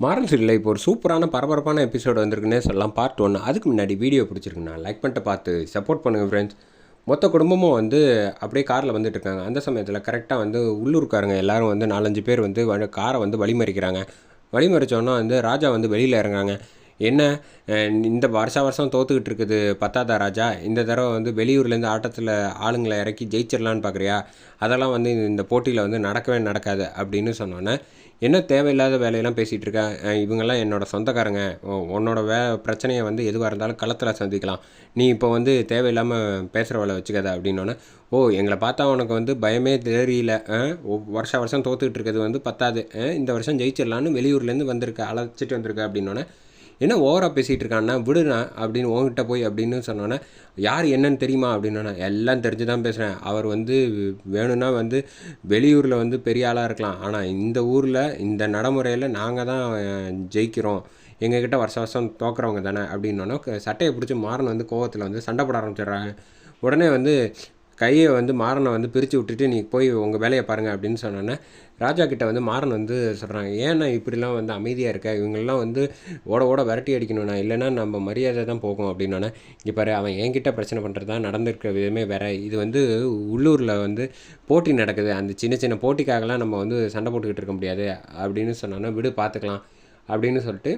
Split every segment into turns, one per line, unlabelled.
Moral சீரியலில் இப்போ ஒரு சூப்பரான பரபரப்பான எபிசோடு வந்திருக்குன்னே சொல்லலாம். பார்ட் ஒன்று அதுக்கு முன்னாடி வீடியோ பிடிச்சிருக்குண்ணா லைக் பண்ணிட்டு பார்த்து சப்போர்ட் பண்ணுங்கள் ஃப்ரெண்ட்ஸ் மொத்த குடும்பமும் வந்து அப்படியே காரில் வந்துட்டு இருக்காங்க. அந்த சமயத்தில் கரெக்டாக வந்து உள்ளூர்காரங்க எல்லாரும் வந்து நாலஞ்சு பேர் வந்து வ- காரை வந்து வழிமறிக்கிறாங்க. வழிமறிச்சோன்னா வந்து ராஜா வந்து வெளியில் இறங்குறாங்க. என்ன இந்த வருஷா வருஷம் தோத்துக்கிட்டு இருக்குது பத்தாதா ராஜா? இந்த தடவை வந்து வெளியூர்லேருந்து ஆட்டத்தில் ஆளுங்களை இறக்கி ஜெயிச்சிடலான்னு பார்க்குறியா அதெல்லாம் வந்து இந்த போட்டியில் வந்து நடக்கவே நடக்காது அப்படின்னு சொன்னோன்னே என்ன தேவையில்லாத வேலையெல்லாம் பேசிகிட்டு இருக்கேன் இவங்கெல்லாம் என்னோட சொந்தக்காரங்க. உன்னோட வே பிரச்சனையை வந்து எதுவாக இருந்தாலும் களத்தில் சந்திக்கலாம். நீ இப்போ வந்து தேவையில்லாமல் பேசுகிற வேலை வச்சுக்காத அப்படின்னோன்னே ஓ எங்களை பார்த்தா உனக்கு வந்து பயமே தெரியல. வருஷ வருஷா வருஷம் தோத்துக்கிட்டு இருக்கிறது வந்து பத்தாது. இந்த வருஷம் ஜெயிச்சிடலான்னு வெளியூர்லேருந்து வந்திருக்க அழைச்சிட்டு வந்திருக்க அப்படின்னோன்னே என்ன ஓவராக பேசிகிட்டு இருக்கான்னா விடுண்ணா அப்படின்னு உங்ககிட்ட போய் அப்படின்னு சொன்னோன்னே யார் என்னன்னு தெரியுமா? அப்படின்னா எல்லாம் தெரிஞ்சு தான் பேசுகிறேன் அவர் வந்து வேணும்னா வந்து வெளியூரில் வந்து பெரிய ஆளாக இருக்கலாம். ஆனால் இந்த ஊரில் இந்த நடைமுறையில் நாங்கள் தான் ஜெயிக்கிறோம். எங்ககிட்ட வருஷம் வருஷம் தோக்குறவங்க தானே அப்படின்னோன்னா சட்டையை பிடிச்சி மாறன் வந்து கோவத்தில் வந்து சண்டை போட ஆரம்பிச்சிடுறாங்க. உடனே வந்து கையை வந்து மாறனை வந்து பிரித்து விட்டுட்டு நீ போய் உங்கள் வேலையை பாருங்கள் அப்படின்னு சொன்னோன்னே ராஜா கிட்ட வந்து மாறன் வந்து சொல்கிறாங்க ஏன்னா இப்படிலாம் வந்து அமைதியாக இருக்க? இவங்கெல்லாம் வந்து ஓட ஓட விரட்டி அடிக்கணும்னா இல்லைன்னா நம்ம மரியாதை தான் போகும் அப்படின்னோன்னே இங்கே பாரு அவன் என்கிட்ட பிரச்சனை பண்ணுறது தான் நடந்திருக்க விதமே வேற. இது வந்து உள்ளூரில் வந்து போட்டி நடக்குது. அந்த சின்ன சின்ன போட்டிக்காகலாம் நம்ம வந்து சண்டை போட்டுக்கிட்டு இருக்க முடியாது அப்படின்னு சொன்னோன்னா விடு பார்த்துக்கலாம் அப்படின்னு சொல்லிட்டு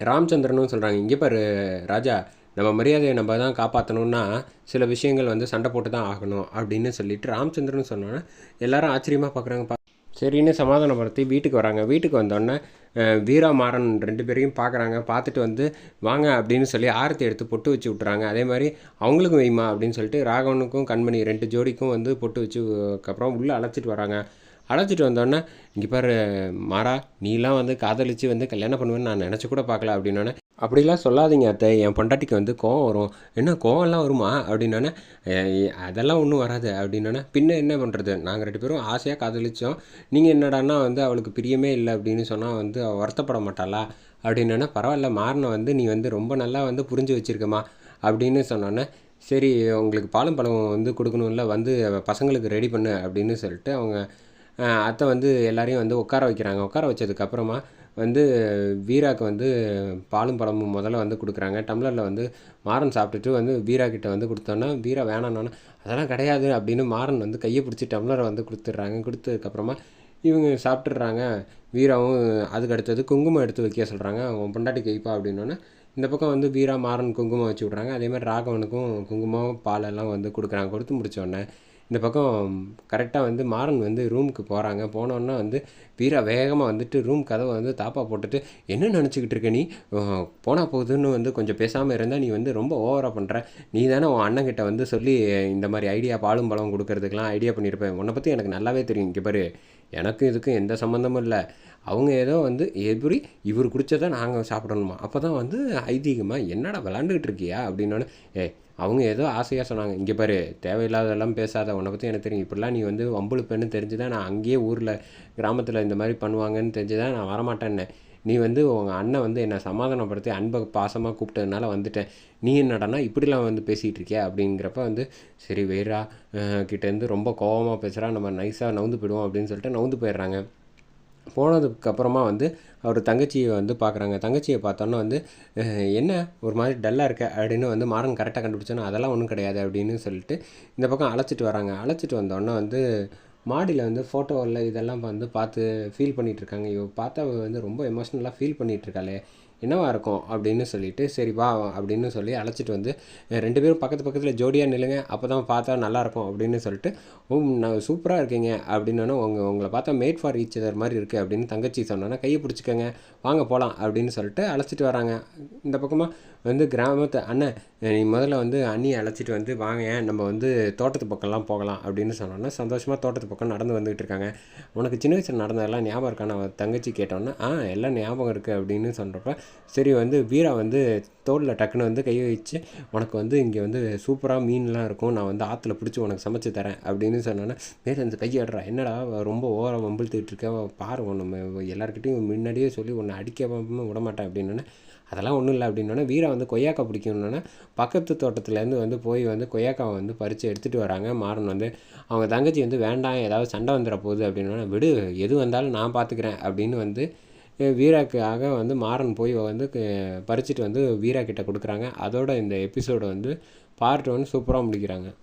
ராமச்சந்திரனும் சொல்கிறாங்க இங்கே பாரு ராஜா நம்ம மரியாதையை நம்ம தான் காப்பாற்றணும்னா சில விஷயங்கள் வந்து சண்டை போட்டு தான் ஆகணும் அப்படின்னு சொல்லிட்டு ராமச்சந்திரன் சொன்னோன்னே எல்லாரும் ஆச்சரியமாக பார்க்குறாங்க பா சரின்னு சமாதானப்படுத்தி வீட்டுக்கு வராங்க. வீட்டுக்கு வந்தோடனே வீரா மாறன் ரெண்டு பேரையும் பார்க்குறாங்க பார்த்துட்டு வந்து வாங்க அப்படின்னு சொல்லி ஆரத்தி எடுத்து பொட்டு வச்சு விட்றாங்க அதே மாதிரி அவங்களுக்கும் வைமா அப்படின்னு சொல்லிட்டு ராகவனுக்கும் கண்மணி ரெண்டு ஜோடிக்கும் வந்து பொட்டு வச்சு அப்புறம் உள்ளே அழைச்சிட்டு வராங்க. அழைச்சிட்டு வந்தோடனே இங்கே பாரு மாறா நீலாம் வந்து காதலிச்சு வந்து கல்யாணம் பண்ணுவேன்னு நான் நினச்சி கூட பார்க்கல அப்படின்னோடனே அப்படிலாம் சொல்லாதீங்க அத்தை. என் பொண்டாட்டிக்கு வந்து கோவம் வரும். என்ன கோவம்லாம் வருமா? அப்படின்னோடனே அதெல்லாம் ஒன்றும் வராது. அப்படின்னோடனே பின்ன என்ன பண்ணுறது நாங்கள் ரெண்டு பேரும் ஆசையாக காதலிச்சோம். நீங்கள் என்னடான்னா வந்து அவளுக்கு பிரியமே இல்லை அப்படின்னு சொன்னால் வந்து அவள் வருத்தப்பட மாட்டாளா? அப்படின்னோடனே பரவாயில்ல மாறின வந்து நீ வந்து ரொம்ப நல்லா வந்து புரிஞ்சு வச்சுருக்கமா? அப்படின்னு சொன்னோன்னே சரி உங்களுக்கு பாலும் பழம் வந்து கொடுக்கணும்ல வந்து பசங்களுக்கு ரெடி பண்ணு அப்படின்னு சொல்லிட்டு அவங்க அத்தை வந்து எல்லாரையும் வந்து உட்கார வைக்கிறாங்க. உட்கார வச்சதுக்கப்புறமா வந்து வீராக்கு வந்து பாலும் பழமும் முதல்ல வந்து கொடுக்குறாங்க. டம்ளரில் வந்து மாறன் சாப்பிட்டுட்டு வந்து வீரா கிட்ட வந்து கொடுத்தோன்னா வீரா வேணான்னொன்னே அதெல்லாம் கிடையாது அப்படின்னு மாறன் வந்து கையை பிடிச்சி டம்ளரை வந்து கொடுத்துட்றாங்க. கொடுத்ததுக்கப்புறமா இவங்க சாப்பிட்டுடுறாங்க. வீராவும் அதுக்கு அடுத்தது குங்குமம் எடுத்து வைக்க சொல்கிறாங்க உன் பொண்டாட்டி கைப்பா அப்படின்னோன்னே இந்த பக்கம் வந்து வீரா மாறன் குங்குமம் வச்சு விட்றாங்க. அதே மாதிரி ராகவனுக்கும் குங்குமம் பாலெல்லாம் வந்து கொடுக்குறாங்க. கொடுத்து முடித்தோடனே இந்த பக்கம் கரெக்டாக வந்து மாறன் வந்து ரூமுக்கு போகிறாங்க போனோன்னா வந்து வீரா வேகமாக வந்துட்டு ரூம் கதவை வந்து தாப்பா போட்டுட்டு என்ன நினச்சிக்கிட்டு இருக்க நீ? போனால் போகுதுன்னு வந்து கொஞ்சம் பேசாமல் இருந்தால் நீ வந்து ரொம்ப ஓவராக பண்ணுற நீ தானே உன் அண்ணங்கிட்ட வந்து சொல்லி இந்த மாதிரி ஐடியா பாலும் பழம் கொடுக்கறதுக்கெலாம் ஐடியா பண்ணியிருப்பேன் உன்னை பற்றி எனக்கு நல்லாவே தெரியும். இங்கே பாரு எனக்கும் இதுக்கும் எந்த சம்மந்தமும் இல்லை. அவங்க ஏதோ வந்து எப்படி இவர் குடித்ததை நாங்கள் சாப்பிடணுமா? அப்போ தான் வந்து ஐதீகமாக என்னடா விளாண்டுக்கிட்டு இருக்கியா? அப்படின்னோடனே ஏ அவங்க ஏதோ ஆசையாக சொன்னாங்க. இங்கே பாரு தேவையில்லாததெல்லாம் பேசாத. உன்னை பற்றி எனக்கு தெரியும். இப்படிலாம் நீ வந்து வம்புழுப்பேன்னு தெரிஞ்சு தான் நான் அங்கேயே ஊரில் கிராமத்தில் இந்த மாதிரி பண்ணுவாங்கன்னு தெரிஞ்சு தான் நான் வரமாட்டேன்னே நீ வந்து உங்கள் அண்ணன் வந்து என்னை சமாதானப்படுத்தி அன்பை பாசமாக கூப்பிட்டதுனால வந்துட்டேன். நீ என்னடனா இப்படிலாம் வந்து பேசிகிட்டு இருக்கியா? அப்படிங்கிறப்ப வந்து சரி வேறா கிட்டேருந்து ரொம்ப கோவமாக பேசுகிறா நம்ம நைஸாக நவுந்து போயிடுவோம் அப்படின்னு சொல்லிட்டு நவுந்து போயிடுறாங்க. போனதுக்கப்புறமா வந்து அவர் தங்கச்சியை வந்து பார்க்குறாங்க தங்கச்சியை பார்த்தோன்னே வந்து என்ன ஒரு மாதிரி டல்லாக இருக்க? அப்படின்னு வந்து மாறன் கரெக்டாக கண்டுபிடிச்சோன்னா அதெல்லாம் ஒன்றும் கிடையாது அப்படின்னு சொல்லிட்டு இந்த பக்கம் அழைச்சிட்டு வராங்க. அழைச்சிட்டு வந்தோடனே வந்து மாடியில் வந்து ஃபோட்டோவில் இதெல்லாம் வந்து பார்த்து ஃபீல் பண்ணிகிட்டு இருக்காங்க. இவ பார்த்தா வந்து ரொம்ப எமோஷ்னலாக ஃபீல் பண்ணிகிட்ருக்காளே என்னவா இருக்கும் அப்படின்னு சொல்லிட்டு சரி வா அப்படின்னு சொல்லி அழைச்சிட்டு வந்து ரெண்டு பேரும் பக்கத்து பக்கத்தில் ஜோடியாக நில்லுங்க அப்போ தான் பார்த்தா நல்லாயிருக்கும் அப்படின்னு சொல்லிட்டு ஓ நான் சூப்பராக இருக்கீங்க அப்படின்னோன்னே உங்கள் உங்களை பார்த்தா மேட் ஃபார் ஈச் அதர் மாதிரி இருக்குது அப்படின்னு தங்கச்சி சொன்னோன்னா கையை பிடிச்சிக்கோங்க வாங்க போகலாம் அப்படின்னு சொல்லிட்டு அழைச்சிட்டு வராங்க. இந்த பக்கமாக வந்து கிராமத்து அண்ணன் நீ முதல்ல வந்து அண்ணியை அழைச்சிட்டு வந்து வாங்க நம்ம வந்து தோட்டத்து பக்கம்லாம் போகலாம் அப்படின்னு சொன்னோன்னா சந்தோஷமாக தோட்டத்து பக்கம் நடந்து வந்துகிட்டு இருக்காங்க. உனக்கு சின்ன வயசில் நடந்ததெல்லாம் ஞாபகம் இருக்கான்னு தங்கச்சி கேட்டோன்னா ஆ எல்லாம் ஞாபகம் இருக்குது அப்படின்னு சொல்கிறப்ப சரி வந்து வீரா வந்து தோளில் டக்குன்னு வந்து கை வச்சு உனக்கு வந்து இங்கே வந்து சூப்பராக மீன்லாம் இருக்கும். நான் வந்து ஆற்றுல பிடிச்சி உனக்கு சமைச்சு தரேன். அப்படின்னு சொன்னோன்னே மேலே அந்த கையாடுறா என்னடா ரொம்ப ஓவராக வம்பிழுத்துக்கிட்டு இருக்க பாரு ஒன்று எல்லாருக்கிட்டையும் முன்னாடியே சொல்லி உன்னை அடிக்க விட மாட்டேன் அதெல்லாம் ஒன்றும் இல்லை. அப்படின்னோடனே வீரா வந்து கொய்யாக்காய் பிடிக்கணுன்னா பக்கத்து தோட்டத்துலேருந்து வந்து போய் வந்து கொய்யாக்காவை வந்து பறித்து எடுத்துகிட்டு வராங்க. மாறன் வந்து அவங்க தங்கச்சி வந்து வேண்டாம். ஏதாவது சண்டை வந்துட போகுது. அப்படின்னோடனே விடு. எது வந்தாலும் நான் பார்த்துக்கிறேன் அப்படின்னு வந்து வீராக்காக வந்து மாறன் போய் வந்து பறிச்சுட்டு வந்து வீரா கிட்ட கொடுக்குறாங்க. அதோட இந்த எபிசோடை வந்து பார்ட் ஒன் சூப்பராக முடிக்கிறாங்க.